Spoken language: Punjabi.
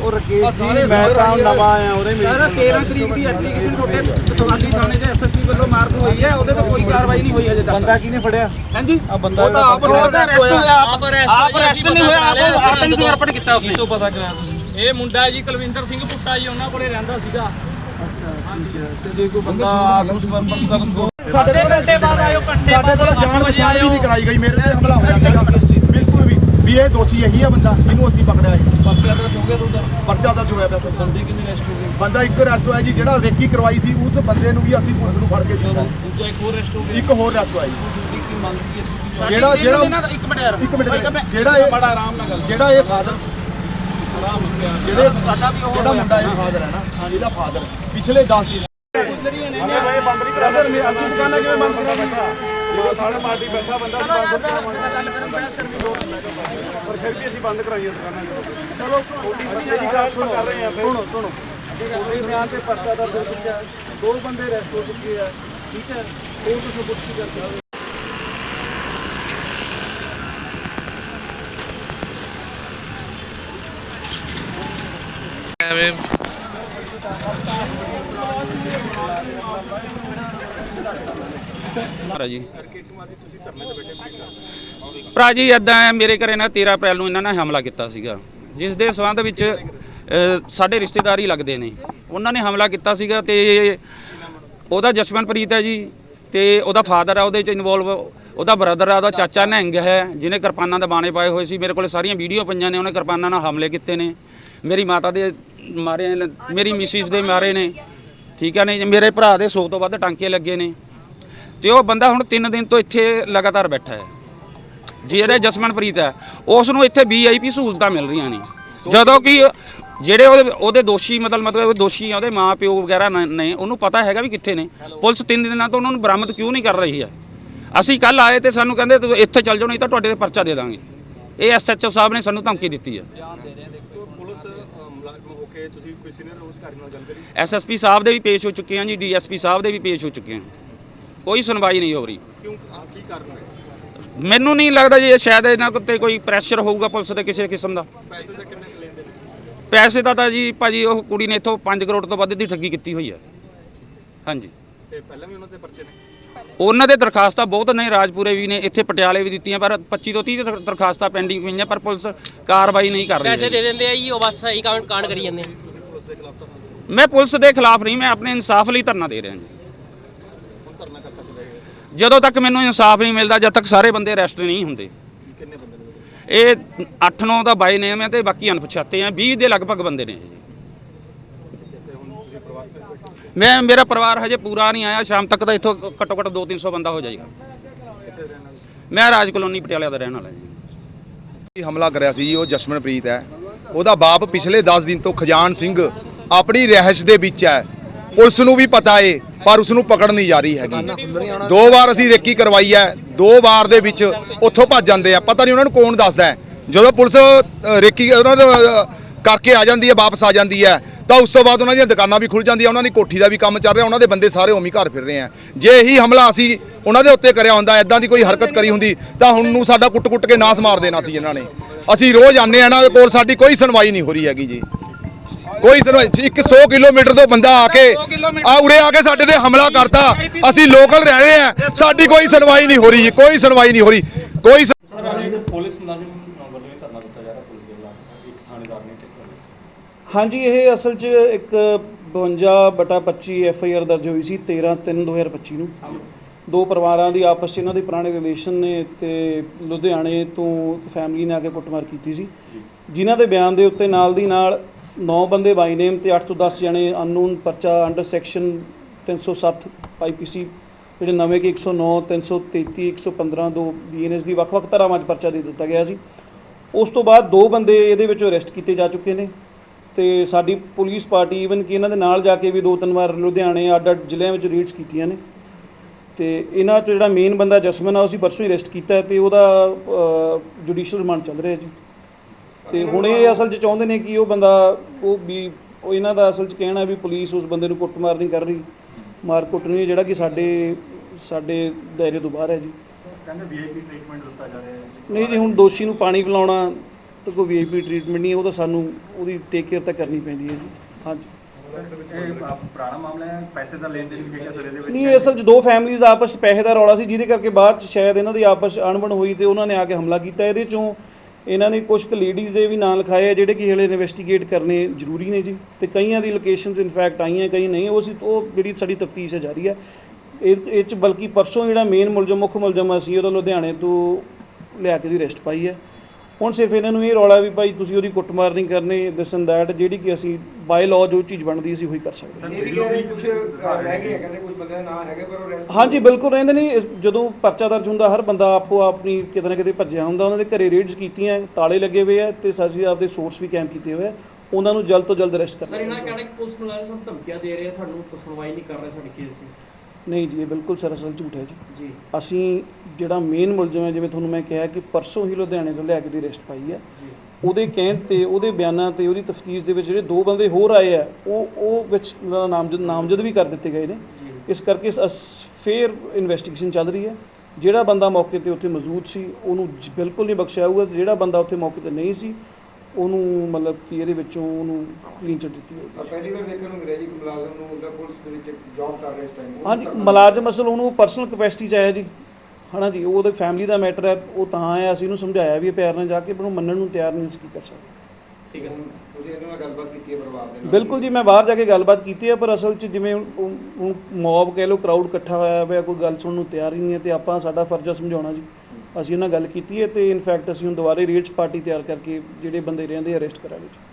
ਉਹ ਰਕੇਸ਼ ਜੀ ਮੈਂ ਤਾਂ ਨਵਾਂ ਆਇਆ ਉਹਦੇ ਸਰ 13 ਤਰੀਕ ਦੀ ਐਪਲੀਕੇਸ਼ਨ ਤੁਹਾਡੇ ਤਵਾਲੀ ਥਾਣੇ 'ਚ ਐਸਐਸਪੀ ਵੱਲੋਂ ਮਾਰਕ ਹੋਈ ਹੈ ਉਹਦੇ ਤੇ ਕੋਈ ਕਾਰਵਾਈ ਨਹੀਂ ਹੋਈ ਅਜੇ ਤੱਕ। ਬੰਦਾ ਕਿਹਨੇ ਫੜਿਆ? ਹਾਂਜੀ? ਆ ਬੰਦਾ ਉਹ ਤਾਂ ਆਪ ਅਰੈਸਟ ਹੋਇਆ। ਆਪ ਅਰੈਸਟ ਨਹੀਂ ਹੋਇਆ ਆਪ ਆਤਮ ਸਮਰਪਣ ਕੀਤਾ ਉਸਨੇ ਤੋਂ ਪਤਾ ਕਰਾਇਆ ਤੁਸੀਂ ਇਹ ਮੁੰਡਾ ਜੀ ਕੁਲਵਿੰਦਰ ਸਿੰਘ ਪੁੱਟਾ ਜੀ ਉਹਨਾਂ ਕੋਲੇ ਰਹਿੰਦਾ ਸੀਗਾ। ਸਾਡੇ ਘੰਟੇ ਬਾਅਦ ਆਇਓ ਘੰਟੇ ਸਾਡੇ ਕੋਲ ਜਾਣ ਪਛਾਣ ਵੀ ਨਹੀਂ ਕਰਾਈ ਗਈ ਮੇਰੇ ਤੇ ਹਮਲਾ ਹੋਇਆ ਸੀਗਾ। ਬਿਲਕੁਲ ਵੀ ਵੀ ਇਹ ਦੋਸ਼ੀ ਇਹੀ ਆ ਬੰਦਾ ਇਹਨੂੰ ਅਸੀਂ ਪਕੜਿਆ ਹੈ ਪਰਚਾ ਦਰਜ ਹੋ ਗਿਆ ਤੁਹਾਡਾ? ਪਰਚਾ ਦਰਜ ਹੋਇਆ ਪਿਆ। ਬੰਦੇ ਕਿੰਨੇ ਰੈਸਟ ਹੋ ਗਏ? ਬੰਦਾ ਇੱਕ ਅਰੈਸਟ ਹੋਇਆ ਜੀ ਜਿਹੜਾ ਰੇਕੀ ਕਰਵਾਈ ਸੀ ਉਸ ਬੰਦੇ ਨੂੰ ਵੀ ਅਸੀਂ ਪੁਲਿਸ ਨੂੰ ਫੜ ਕੇ ਦਿੱਤਾ। ਦੂਜਾ ਇੱਕ ਹੋਰ ਰੈਸਟ ਹੋ ਗਿਆ। ਇੱਕ ਹੋਰ ਅਰੈਸਟ ਹੋਇਆ ਜੀ। ਜਿਹੜਾ ਜਿਹੜਾ ਇੱਕ ਮਿੰਟ ਇੱਕ ਮਿੰਟ ਜਿਹੜਾ ਇਹ ਬੜਾ ਆਰਾਮ ਨਾਲ ਗੱਲ ਜਿਹੜਾ ਇਹ ਫਾਦਰ ਨਾਲ ਜਿਹੜੇ ਸਾਡਾ ਵੀ ਜਿਹੜਾ ਮੁੰਡਾ ਇਹ ਫਾਦਰ ਹੈ ਨਾ ਇਹਦਾ ਫਾਦਰ ਪਿਛਲੇ 10 ਦਿਨ ਸੁਣੋ। ਸੁਣੋ ਉਹਦੇ ਬਿਆਨ ਤੇ ਪਰਚਾ ਦਰਜ ਹੋ ਚੁੱਕਿਆ ਹੈ। ਦੋ ਬੰਦੇ ਅਰੈਸਟ ਹੋ ਚੁੱਕੇ ਆ। ਠੀਕ ਹੈ? ਉਹ ਤੁਸੀਂ ਪੁੱਛੀ ਕਰਦੇ ਹੋ ਜੀ। ਭਰਾ ਜੀ ਇਦਾਂ ਹੈ ਮੇਰੇ ਘਰੇ ਨਾ 13 ਅਪ੍ਰੈਲ ਨੂੰ ਇਹਨਾਂ ਨੇ ਹਮਲਾ ਕੀਤਾ ਸੀਗਾ। ਜਿਸ ਦੇ ਸੰਬੰਧ ਵਿੱਚ ਅ, ਸਾਡੇ ਰਿਸ਼ਤੇਦਾਰ ਹੀ ਲੱਗਦੇ ਨੇ। ਉਹਨਾਂ ਨੇ ਹਮਲਾ ਕੀਤਾ ਸੀਗਾ ਤੇ ਉਹਦਾ ਜਸਵੰਤਪ੍ਰੀਤ ਹੈ ਜੀ ਤੇ ਉਹਦਾ ਫਾਦਰ ਆ ਉਹਦੇ ਚ ਇਨਵੋਲਵ ਉਹਦਾ ਬ੍ਰਦਰ ਆ ਉਹਦਾ ਚਾਚਾ ਨਹਿੰਗ ਹੈ ਜਿਹਨੇ ਕਿਰਪਾਨਾਂ ਦੇ ਬਾਣੇ ਪਾਏ ਹੋਏ ਸੀ। ਮੇਰੇ ਕੋਲ ਸਾਰੀਆਂ ਵੀਡੀਓ ਪਈਆਂ ਨੇ ਉਹਨੇ ਕਿਰਪਾਨਾਂ ਨਾਲ ਹਮਲੇ ਕੀਤੇ ਨੇ। ਮੇਰੀ ਮਾਤਾ ਦੇ ਮਾਰੇ ਨੇ, ਮੇਰੀ ਮਿਸਿਸ ਦੇ ਮਾਰੇ ਨੇ। ਠੀਕ ਹੈ ਨੇ ਮੇਰੇ ਭਰਾ ਦੇ 100 ਤੋਂ ਵੱਧ ਟਾਂਕੇ ਲੱਗੇ ਨੇ। ਤੇ ਉਹ ਬੰਦਾ ਹੁਣ 3 ਦਿਨ ਤੋਂ ਇੱਥੇ ਲਗਾਤਾਰ ਬੈਠਾ ਹੈ। ਜਿਹੜਾ ਜਸਮਨਪ੍ਰੀਤ ਹੈ। ਉਸ ਨੂੰ ਇੱਥੇ ਵੀਆਈਪੀ ਸਹੂਲਤਾਂ ਮਿਲ ਰਹੀਆਂ ਨੇ ਜਦੋਂ ਕਿ ਜਿਹੜੇ ਉਹਦੇ ਉਹਦੇ ਦੋਸ਼ੀ ਮਤਲਬ ਮਤਲਬ ਦੋਸ਼ੀ ਆ ਉਹਦੇ ਮਾਂ ਪਿਓ ਵਗੈਰਾ ਨ- ਉਹਨੂੰ ਪਤਾ ਹੈਗਾ ਵੀ ਕਿੱਥੇ ਨੇ। ਪੁਲਿਸ 3 ਦਿਨਾਂ ਤੋਂ ਉਹਨਾਂ ਨੂੰ ਬਰਾਮਦ ਕਿਉਂ ਨਹੀਂ ਕਰ ਰਹੀ ਹੈ? ਅਸੀਂ ਕੱਲ ਆਏ ਤੇ ਸਾਨੂੰ ਕਹਿੰਦੇ ਤੁਸੀਂ ਇੱਥੇ ਚੱਲ ਜਾਓ ਨਹੀਂ ਤਾਂ ਤੁਹਾਡੇ ਤੇ ਪਰਚਾ ਦੇ ਦਾਂਗੇ। ਇਹ ਐਸਐਚਓ ਸਾਹਿਬ ਨੇ ਸਾਨੂੰ ਧਮਕੀ ਦਿੱਤੀ ਹੈ। ਐਸਐਸਪੀ ਸਾਹਿਬ ਦੇ ਵੀ ਪੇਸ਼ ਹੋ ਚੁੱਕੇ ਹਾਂ ਜੀ ਡੀਐਸਪੀ ਸਾਹਿਬ ਦੇ ਵੀ ਪੇਸ਼ ਹੋ ਚੁੱਕੇ ਹਾਂ। ਕੋਈ ਸੁਣਵਾਈ ਨਹੀਂ ਹੋ ਰਹੀ। ਕਿਉਂ? ਕੀ ਕਾਰਨ ਹੈ? ਮੈਨੂੰ ਨਹੀਂ ਲੱਗਦਾ ਜੀ ਇਹ ਸ਼ਾਇਦ ਇਹਨਾਂ ਉੱਤੇ ਕੋਈ ਪ੍ਰੈਸ਼ਰ ਹੋਊਗਾ ਪੁਲਿਸ ਦੇ ਕਿਸੇ ਕਿਸਮ ਦਾ। ਪੈਸੇ ਦਾ ਕਿੰਨੇ ਕੁ ਲੈਂਦੇ ਨੇ? ਪੈਸੇ ਦਾ ਤਾਂ ਜੀ ਭਾਜੀ ਉਹ ਕੁੜੀ ਨੇ ਇੱਥੋਂ 5 ਕਰੋੜ ਤੋਂ ਵੱਧ ਦੀ ਠੱਗੀ ਕੀਤੀ ਹੋਈ ਹੈ। ਹਾਂਜੀ। ਤੇ ਪਹਿਲਾਂ ਵੀ ਉਹਨਾਂ ਦੇ ਪਰਚੇ ਨੇ? ਉਹਨਾਂ ਦੇ ਦਰਖਾਸਤਾਂ ਬਹੁਤ ਨੇ ਰਾਜਪੁਰੇ ਵੀ ਨੇ ਇੱਥੇ ਪਟਿਆਲੇ ਵੀ ਦਿੱਤੀਆਂ ਪਰ 25 ਤੋਂ 30 ਦਰ- ਦਰਖਾਸਤਾਂ ਪੈਂਡਿੰਗ ਪਈਆਂ ਪਰ ਪੁਲਿਸ ਕਾਰਵਾਈ ਨਹੀਂ ਕਰ ਰਹੀ ਪੈਸੇ ਦੇ ਦਿੰਦੇ ਆ ਜੀ ਉਹ ਬਸ ਸਹੀ ਕਾਂਡ ਕਾਂਡ ਕਰੀ ਜਾਂਦੇ ਮੈਂ ਪੁਲਿਸ ਦੇ ਖਿਲਾਫ ਨਹੀਂ ਮੈਂ ਆਪਣੇ ਇਨਸਾਫ ਲਈ ਧਰਨਾ ਦੇ ਰਿਹਾ ਜੀ। ਜਦੋਂ ਤੱਕ ਮੈਨੂੰ ਇਨਸਾਫ ਨਹੀਂ ਮਿਲਦਾ, ਜਦ ਤੱਕ ਸਾਰੇ ਬੰਦੇ ਅਰੈਸਟ ਨਹੀਂ ਹੁੰਦੇ। ਕਿੰਨੇ ਬੰਦੇ ਨੇ ਇਹ 8-9 ਦਾ ਬਾਈ ਨੇਮ ਹੈ ਤੇ ਬਾਕੀ ਅਣਪਛਾਤੇ ਆ 20 ਦੇ ਲਗਭਗ ਬੰਦੇ ਨੇ ਜੀ ਮੈਂ, ਮੇਰਾ ਪਰਿਵਾਰ ਹਜੇ ਪੂਰਾ ਨਹੀਂ ਆਇਆ। ਸ਼ਾਮ ਤੱਕ ਤਾਂ ਇੱਥੋਂ ਘੱਟੋ ਘੱਟ 2-300 ਬੰਦਾ ਹੋ ਜਾਏਗਾ। ਮੈਂ ਰਾਜ ਕਲੋਨੀ ਪਟਿਆਲਾ ਦਾ ਰਹਿਣ ਵਾਲਾ ਜੀ। ਹਮਲਾ ਕਰਿਆ ਸੀ ਉਹ ਜਸਮਨਪ੍ਰੀਤ ਹੈ। ਉਹਦਾ ਬਾਪ ਪਿਛਲੇ 10 ਦਿਨ ਤੋਂ ਖਜਾਨ ਸਿੰਘ ਆਪਣੀ ਰਹਿਸ਼ ਦੇ ਵਿੱਚ ਹੈ। ਪੁਲਿਸ ਨੂੰ ਵੀ ਪਤਾ ਏ ਪਰ ਉਸ ਨੂੰ ਪਕੜ ਨਹੀਂ ਜਾ ਰਹੀ ਹੈਗੀ। ਦੋ ਵਾਰ ਅਸੀਂ ਰੇਕੀ ਕਰਵਾਈ ਹੈ, ਦੋ ਵਾਰ ਦੇ ਵਿੱਚ ਉੱਥੋਂ ਭੱਜ ਜਾਂਦੇ ਆ। ਪਤਾ ਨਹੀਂ ਉਹਨਾਂ ਨੂੰ ਕੌਣ ਦੱਸਦਾ ਜਦੋਂ ਪੁਲਿਸ ਰੇਕੀ, ਉਹਨਾਂ ਦਾ ਕਰਕੇ ਆ ਜਾਂਦੀ ਹੈ, ਵਾਪਸ ਆ ਜਾਂਦੀ ਹੈ, ਤਾਂ ਉਸ ਤੋਂ ਬਾਅਦ ਉਹਨਾਂ ਦੀਆਂ ਦੁਕਾਨਾਂ ਵੀ ਖੁੱਲ ਜਾਂਦੀਆਂ, ਉਹਨਾਂ ਦੀ ਕੋਠੀ ਦਾ ਵੀ ਕੰਮ ਚੱਲ ਰਿਹਾ, ਉਹਨਾਂ ਦੇ ਬੰਦੇ ਸਾਰੇ ਉਮੀ ਘਰ ਫਿਰ ਰਹੇ ਆ। ਜੇ ਇਹੀ ਹਮਲਾ ਅਸੀਂ ਉਹਨਾਂ ਦੇ ਉੱਤੇ ਕਰਿਆ ਹੁੰਦਾ ਐਦਾਂ ਦੀ ਕੋਈ ਹਰਕਤ ਕਰੀ ਹੁੰਦੀ, ਤਾਂ ਹੁਣ ਨੂੰ ਸਾਡਾ ਕੁੱਟ-ਕੁੱਟ ਕੇ ਨਾਸ ਮਾਰ ਦੇਣਾ ਸੀ ਇਹਨਾਂ ਨੇ। ਅਸੀਂ ਰੋਜ਼ ਆਨੇ ਆ, ਇਹਨਾਂ ਕੋਲ ਸਾਡੀ ਕੋਈ ਸੁਣਵਾਈ ਨਹੀਂ ਹੋ ਰਹੀ ਹੈਗੀ ਜੀ। ਕੋਈ ਸੁਣਵਾਈ ਇੱਕ 100 ਕਿਲੋਮੀਟਰ ਤੋਂ ਬੰਦਾ ਆ ਕੇ ਆ ਉਰੇ ਆ ਕੇ ਸਾਡੇ ਤੇ ਹਮਲਾ ਕਰਤਾ। ਅਸੀਂ ਲੋਕਲ ਰਹਿ ਰਹੇ ਆ ਸਾਡੀ ਕੋਈ ਸੁਣਵਾਈ ਨਹੀਂ ਹੋ ਰਹੀ ਜੀ। ਕੋਈ ਸੁਣਵਾਈ ਨਹੀਂ ਹੋ ਰਹੀ। ਕੋਈ ਹਾਂਜੀ ਇਹ ਅਸਲ 'ਚ ਇੱਕ 52 ਬਟਾ 25 ਐਫ ਆਈ ਆਰ ਦਰਜ ਹੋਈ ਸੀ 13 3 2025 ਨੂੰ। ਦੋ ਪਰਿਵਾਰਾਂ ਦੀ ਆਪਸ 'ਚ ਇਹਨਾਂ ਦੇ ਪੁਰਾਣੇ ਰਿਲੇਸ਼ਨ ਨੇ ਤੇ ਲੁਧਿਆਣੇ ਤੋਂ ਇੱਕ ਫੈਮਿਲੀ ਨੇ ਆ ਕੇ ਕੁੱਟਮਾਰ ਕੀਤੀ ਸੀ। ਜਿਨ੍ਹਾਂ ਦੇ ਬਿਆਨ ਦੇ ਉੱਤੇ ਨਾਲ ਦੀ ਨਾਲ 9 ਬੰਦੇ ਬਾਈ ਨੇਮ ਤੇ 8 ਤੋਂ 10 ਜਣੇ ਅਨਨੋਨ ਪਰਚਾ ਅੰਡਰ ਸੈਕਸ਼ਨ 307 ਆਈਪੀਸੀ ਜਿਹੜੇ ਨਵੇਂ ਕਿ 109 333 115 ਦੋ ਬੀਐਨਐਸ ਦੀ ਵੱਖ-ਵੱਖ ਧਾਰਾਵਾਂ 'ਚ ਪਰਚਾ ਦੇ ਦਿੱਤਾ ਗਿਆ ਸੀ। ਉਸ ਤੋਂ ਬਾਅਦ ਦੋ ਬੰਦੇ ਇਹਦੇ ਵਿੱਚੋਂ ਅਰੈਸਟ ਕੀਤੇ ਜਾ ਚੁੱਕੇ ਨੇ ਤੇ ਸਾਡੀ ਪੁਲਿਸ ਪਾਰਟੀ ਈਵਨ ਕਿ ਇਹਨਾਂ ਦੇ ਨਾਲ ਜਾ ਕੇ ਵੀ ਦੋ ਤਿੰਨ ਵਾਰ ਲੁਧਿਆਣੇ ਅੱਡ ਅੱਡ ਜ਼ਿਲ੍ਹਿਆਂ ਵਿੱਚ ਰੀਡਸ ਕੀਤੀਆਂ ਨੇ। ਤੇ ਇਹਨਾਂ 'ਚੋਂ ਜਿਹੜਾ ਮੇਨ ਬੰਦਾ ਜਸਮਨ ਆ, ਉਹ ਅਸੀਂ ਪਰਸੋਂ ਹੀ ਅਰੈਸਟ ਕੀਤਾ ਹੈ ਤੇ ਉਹਦਾ ਜੁਡੀਸ਼ੀਅਲ ਰਿਮਾਂਡ ਚੱਲ ਰਿਹਾ ਜੀ। ਤੇ ਹੁਣ ਇਹ ਅਸਲ 'ਚ ਚਾਹੁੰਦੇ ਨੇ ਕਿ ਉਹ ਬੰਦਾ ਉਹ ਵੀ ਉਹ ਇਹਨਾਂ ਦਾ ਅਸਲ 'ਚ ਕਹਿਣਾ ਵੀ ਪੁਲਿਸ ਉਸ ਬੰਦੇ ਨੂੰ ਕੁੱਟਮਾਰ ਨਹੀਂ ਕਰ ਰਹੀ। ਮਾਰਕੁੱਟ ਨਹੀਂ ਹੈ, ਜਿਹੜਾ ਕਿ ਸਾਡੇ ਸਾਡੇ ਦਾਇਰੇ ਤੋਂ ਬਾਹਰ ਹੈ ਜੀ। ਕਹਿੰਦੇ ਵੀਆਈਪੀ ਟ੍ਰੀਟਮੈਂਟ ਦਿੱਤਾ ਜਾ ਰਿਹਾ ਹੈ ਨਹੀਂ ਜੀ ਹੁਣ ਦੋਸ਼ੀ ਨੂੰ ਪਾਣੀ ਪਿਲਾਉਣਾ ਤਾਂ ਕੋਈ ਵੀਆਈਪੀ ਟ੍ਰੀਟਮੈਂਟ ਨਹੀਂ ਹੈ, ਉਹ ਤਾਂ ਸਾਨੂੰ ਉਹਦੀ ਟੇਕ ਕੇਅਰ ਤਾਂ ਕਰਨੀ ਪੈਂਦੀ ਹੈ ਜੀ। ਹਾਂਜੀ ਪੁਰਾਣਾ ਮਾਮਲਾ ਹੈ ਪੈਸੇ ਦਾ ਲੈਣ ਦੇਣ ਵੀ ਹੈਗਾ ਸਰ ਇਹਦੇ ਵਿੱਚ ਨਹੀਂ ਅਸਲ 'ਚ ਦੋ ਫੈਮਲੀਜ਼ ਦਾ ਆਪਸ 'ਚ ਪੈਸੇ ਦਾ ਰੌਲਾ ਸੀ ਜਿਹਦੇ ਕਰਕੇ ਬਾਅਦ 'ਚ ਸ਼ਾਇਦ ਇਹਨਾਂ ਦੀ ਆਪਸ ਅਣਬਣ ਹੋਈ ਤੇ ਉਹਨਾਂ ਨੇ ਆ ਕੇ ਹਮਲਾ ਕੀਤਾ। ਇਹਦੇ 'ਚੋਂ ਇਹਨਾਂ ਨੇ ਕੁਝ ਕੁ ਲੇਡੀਜ਼ ਦੇ ਵੀ ਨਾਂ ਲਿਖਾਏ ਆ, ਜਿਹੜੇ ਕਿ ਹਲੇ ਇਨਵੈਸਟੀਗੇਟ ਕਰਨੇ ਜ਼ਰੂਰੀ ਨੇ ਜੀ। ਤੇ ਕਈਆਂ ਦੀ ਲੋਕੇਸ਼ਨਸ ਇਨਫੈਕਟ ਆਈਆਂ ਕਈ ਨਹੀਂ। ਉਹ ਸੀ, ਉਹ ਜਿਹੜੀ ਸਾਡੀ ਤਫਤੀਸ਼ ਹੈ ਜਾਰੀ ਹੈ। ਇਹ ਇਹ 'ਚ ਬਲਕਿ ਪਰਸੋਂ ਜਿਹੜਾ ਮੇਨ ਮੁਲਜ਼ਮ, ਮੁੱਖ ਮੁਲਜ਼ਮ ਅਸੀਂ ਉਹਦਾ ਲੁਧਿਆਣੇ ਤੋਂ ਲਿਆ ਕੇ ਦੀ ਅਰੈਸਟ ਪਾਈ ਹੈ। ਹੁਣ ਸਿਰਫ ਇਹਨਾਂ ਨੂੰ ਇਹ ਰੌਲਾ ਵੀ ਭਾਈ ਤੁਸੀਂ ਉਹਦੀ ਕੁੱਟਮਾਰ ਨਹੀਂ ਕਰਨੀ ਦਿਸ ਐਂਡ ਦੈਟ ਜਿਹੜੀ ਕਿ ਅਸੀਂ ਬਾਈ ਲਾਅ ਜੋ ਚੀਜ਼ ਬਣਦੀ ਸੀ ਉਹੀ ਕਰ ਸਕਦੇ ਹਾਂ। ਸਰ ਇਹ ਵੀ ਵੀਡੀਓ ਕਹਿ ਰਹੇ ਵੀ ਕੁਝ ਰਹਿ ਗਏ ਕਹਿੰਦੇ ਕੁਝ ਬੰਦੇ ਦਾ ਨਾਂ ਹੈਗੇ ਪਰ ਉਹ ਰੈਸਟ ਹਾਂਜੀ ਬਿਲਕੁਲ ਰਹਿੰਦੇ ਨਹੀਂ ਇਸ- ਜਦੋਂ ਪਰਚਾ ਦਰਜ ਹੁੰਦਾ ਹਰ ਬੰਦਾ ਆਪੋ ਆਪਣੀ ਕਿਤੇ ਨਾ ਕਿਤੇ ਭੱਜਿਆ ਹੁੰਦਾ ਉਹਨਾਂ ਦੇ ਘਰੇ ਰੇਡਸ ਕੀਤੀਆਂ ਤਾਲੇ ਲੱਗੇ ਹੋਏ ਆ ਤੇ ਅਸੀਂ ਆਪਦੇ ਸੋਰਸ ਵੀ ਕੈਂਪ ਕੀਤੇ ਹੋਏ ਆ ਉਹਨਾਂ ਨੂੰ ਜਲਦ ਤੋਂ ਜਲਦ ਅਰੈਸਟ ਸਰ ਕਰਨਾ ਇਹਨਾਂ ਦਾ ਕਹਿਣਾ ਕਿ ਪੁਲਿਸ ਮੁਲਾਜ਼ਮ ਸਾਨੂੰ ਧਮਕੀਆਂ ਦੇ ਰਹੇ ਆ ਸਾਨੂੰ ਸੁਣਵਾਈ ਨਹੀਂ ਕਰ ਰਹੇ ਸਾਡੇ ਕੇਸ ਦੀ। ਨਹੀਂ ਜੀ ਇਹ ਬਿਲਕੁਲ ਸਰਾਸਰ ਝੂਠ ਹੈ ਜੀ। ਜੀ। ਅਸੀਂ ਜਿਹੜਾ ਮੇਨ ਮੁਲਜ਼ਮ ਹੈ ਜਿਵੇਂ ਤੁਹਾਨੂੰ ਮੈਂ ਕਿਹਾ ਕਿ ਪਰਸੋਂ ਹੀ ਲੁਧਿਆਣੇ ਤੋਂ ਲਿਆ ਕੇ ਦੀ ਅਰੈਸਟ ਪਾਈ ਹੈ। ਉਹਦੇ ਕਹਿਣ ਤੇ ਉਹਦੇ ਬਿਆਨਾਂ ਤੇ ਉਹਦੀ ਤਫਤੀਸ਼ ਦੇ ਵਿੱਚ ਜਿਹੜੇ ਦੋ ਬੰਦੇ ਹੋਰ ਆਏ ਆ ਉਹ ਉਹ ਵਿੱਚ ਉਹਨਾਂ ਦਾ ਨਾਮਜ਼ਦ ਨਾਮਜ਼ਦ ਵੀ ਕਰ ਦਿੱਤੇ ਗਏ ਨੇ। ਇਸ ਕਰਕੇ ਫੇਰ ਇਨਵੈਸਟੀਗੇਸ਼ਨ ਚੱਲ ਰਹੀ ਹੈ। ਜਿਹੜਾ ਬੰਦਾ ਮੌਕੇ ਤੇ ਉੱਥੇ ਮੌਜੂਦ ਸੀ ਉਹਨੂੰ ਬਿਲਕੁਲ ਨਹੀਂ ਬਖਸ਼ਿਆ ਜਾਊਗਾ ਤੇ ਜਿਹੜਾ ਬੰਦਾ ਉੱਥੇ ਮੌਕੇ ਤੇ ਨਹੀਂ ਸੀ ਉਹਨੂੰ ਮਤਲਬ ਕਿ ਇਹਦੇ ਵਿੱਚੋਂ ਉਹਨੂੰ ਕਲੀਨ ਚਿੱਟ ਦਿੱਤੀ ਹੋਊਗੀ ਪਹਿਲੀ ਵਾਰ ਦੇਖਣ ਨੂੰ ਮਿਲਿਆ ਜੀ ਕਿ ਮੁਲਾਜ਼ਮ ਨੂੰ ਉਹਦਾ ਪੁਲਿਸ ਦੇ ਵਿੱਚ ਜੌਬ ਕਰ ਰਿਹਾ ਇਸ ਟਾਈਮ ਹਾਂਜੀ ਮੁਲਾਜ਼ਮ ਅਸਲ ਉਹਨੂੰ ਪਰਸਨਲ ਕਪੈਸਿਟੀ ਚ ਆਇਆ ਜੀ। ਹਨਾ ਜੀ ਉਹ ਉਹਦੇ ਫੈਮਿਲੀ ਦਾ ਮੈਟਰ ਹੈ ਉਹ ਤਾਂ ਆਇਆ ਅਸੀਂ ਉਹਨੂੰ ਸਮਝਾਇਆ ਵੀ ਹੈ ਪਿਆਰ ਨਾਲ ਜਾ ਕੇ ਪਰ ਉਹ ਮੰਨਣ ਨੂੰ ਤਿਆਰ ਨਹੀਂ ਅਸੀਂ ਕੀ ਕਰ ਸਕਦੇ। ਠੀਕ ਹੈ ਸਰ। ਤੁਸੀਂ ਇਹਨਾਂ ਨਾਲ ਗੱਲਬਾਤ ਕੀਤੀ ਹੈ ਪਰਿਵਾਰ ਦੇ ਨਾਲ। ਬਿਲਕੁਲ ਜੀ ਮੈਂ ਬਾਹਰ ਜਾ ਕੇ ਗੱਲਬਾਤ ਕੀਤੀ ਹੈ ਪਰ ਅਸਲ 'ਚ ਜਿਵੇਂ ਮੌਬ ਕਹਿ ਲਓ ਕਰਾਊਡ ਇਕੱਠਾ ਹੋਇਆ ਹੋਇਆ ਕੋਈ ਗੱਲ ਸੁਣਨ ਨੂੰ ਤਿਆਰ ਹੀ ਨਹੀਂ ਹੈ ਤੇ ਆਪਾਂ ਸਾਡਾ ਫਰਜ਼ ਸਮਝਾਉਣਾ ਜੀ। ਅਸੀਂ ਉਹਨਾਂ ਗੱਲ ਕੀਤੀ ਹੈ ਤੇ ਇਨਫੈਕਟ ਅਸੀਂ ਹੁਣ ਦੁਬਾਰੇ ਰੇਟਸ ਪਾਰਟੀ ਤਿਆਰ ਕਰਕੇ ਜਿਹੜੇ ਬੰਦੇ ਰਹਿੰਦੇ ਅਰੈਸਟ ਕਰਾਂਗੇ ਜੀ।